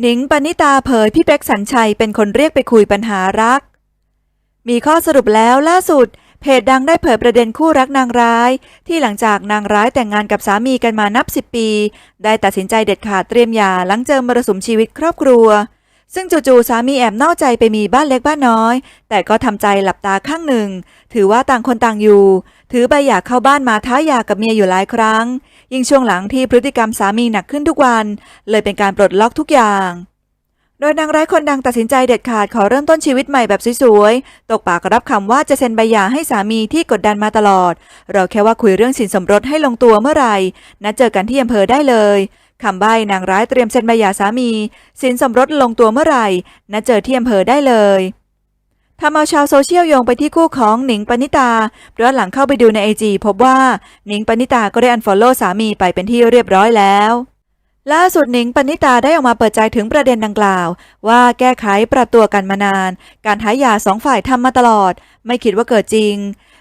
หนิงปณิตาเผยพี่เป็กสัญชัยเป็นคนเรียกไปคุยปัญหารัก มีข้อสรุปแล้วล่าสุด เพจดังได้เผยประเด็นคู่รักนางร้าย ที่หลังจากนางร้ายแต่งงานกับสามีกันมานับสิบปี ได้ตัดสินใจเด็ดขาดเตรียมหย่าหลังเจอมรสุมชีวิตครอบครัว ซึ่งจู่ๆสามีแอบนอกใจไปมีบ้านเล็กบ้านน้อย แต่ก็ทำใจหลับตาข้างหนึ่ง ถือว่าต่างคนต่างอยู่ ถือใบหย่าเข้าบ้านมาท้าหย่ากับเมียอยู่หลายครั้ง ยิ่งช่วงหลังที่พฤติกรรมสามีหนักขึ้นทุกวัน เลยเป็นการปลดล็อกทุกอย่าง โดยนางร้ายคนดังตัดสินใจเด็ดขาดขอเริ่มต้นชีวิตใหม่แบบสวยๆ ตกปากรับคำว่าจะเซ็นใบหย่าให้สามีที่กดดันมาตลอด เราแค่ว่าคุยเรื่องสินสมรสให้ลงตัวเมื่อไหร่นัดเจอกันที่อำเภอได้เลย คำใบ้นางร้ายเตรียมเซ็นใบหย่าสามีสินสมรสลงตัวเมื่อไหร่นัดเจอที่อำเภอได้เลยทำเอาชาวโซเชียลโยงไปที่คู่ของหนิงปณิตาเพราะหลังเข้าไปดูในไอจีพบว่าหนิงปณิตาก็ได้อันฟอลโล่สามีไปเป็นที่เรียบร้อยแล้วล่าสุดหนิงปณิตาได้ออกมาเปิดใจถึงประเด็นดังกล่าว ว่าแก้ไขปรับตัวกันมานาน การท้ายยาสองฝ่ายทำมาตลอด ไม่คิดว่าเกิดจริง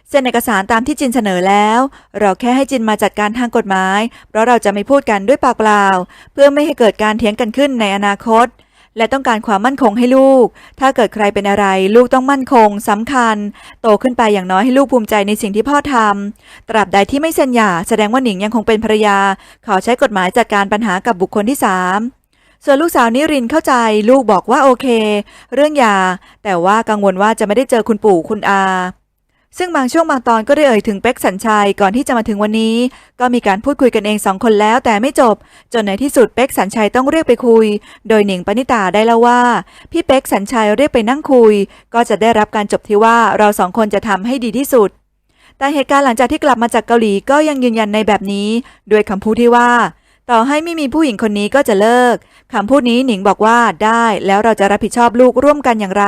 เซ็นเอกสารตามที่จินเสนอแล้ว เราแค่ให้จินมาจัดการทางกฎหมาย เพราะเราจะไม่พูดกันด้วยปากเปล่า เพื่อไม่ให้เกิดการเถียงกันขึ้นในอนาคต และต้องการความมั่นคงให้ลูก ถ้าเกิดใครเป็นอะไร ลูกต้องมั่นคงสำคัญ โตขึ้นไปอย่างน้อยให้ลูกภูมิใจในสิ่งที่พ่อทำตราบใดที่ไม่เซ็นหย่าแสดงว่าหนิงยังคงเป็นภรรยาขอใช้กฎหมายจัดการปัญหากับบุคคลที่สามส่วนลูกสาวนิรินเข้าใจลูกบอกว่าโอเค เรื่องยา แต่ว่ากังวลว่าจะไม่ได้เจอคุณปู่คุณอา ซึ่งบางช่วงบางตอนก็ได้เอ่ยถึงเป็กสัญชัยก่อนที่จะมาถึงวันนี้ ก็มีการพูดคุยกันเองสองคนแล้วแต่ไม่จบ จนในที่สุดเป็กสัญชัยต้องเรียกไปคุย โดยหนิงปณิตาได้เล่าว่า พี่เป็กสัญชัยเรียกไปนั่งคุย ก็จะได้รับการจบที่ว่าเราสองคนจะทำให้ดีที่สุด แต่เหตุการณ์หลังจากที่กลับมาจากเกาหลีก็ยังยืนยันในแบบนี้ ด้วยคำพูดที่ว่า ต่อให้ไม่มีผู้หญิงคนนี้ก็จะเลิกคำพูดนี้หนิงบอกว่าได้แล้วเราจะรับผิดชอบลูกร่วมกันอย่างไร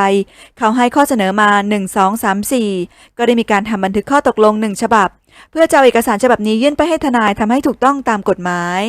เขาให้ข้อเสนอมา 1 2 3 4 ก็ได้มีการทำบันทึกข้อตกลงหนึ่งฉบับ เพื่อจะเอาเอกสารฉบับนี้ยื่นไปให้ทนายทำให้ถูกต้องตามกฎหมาย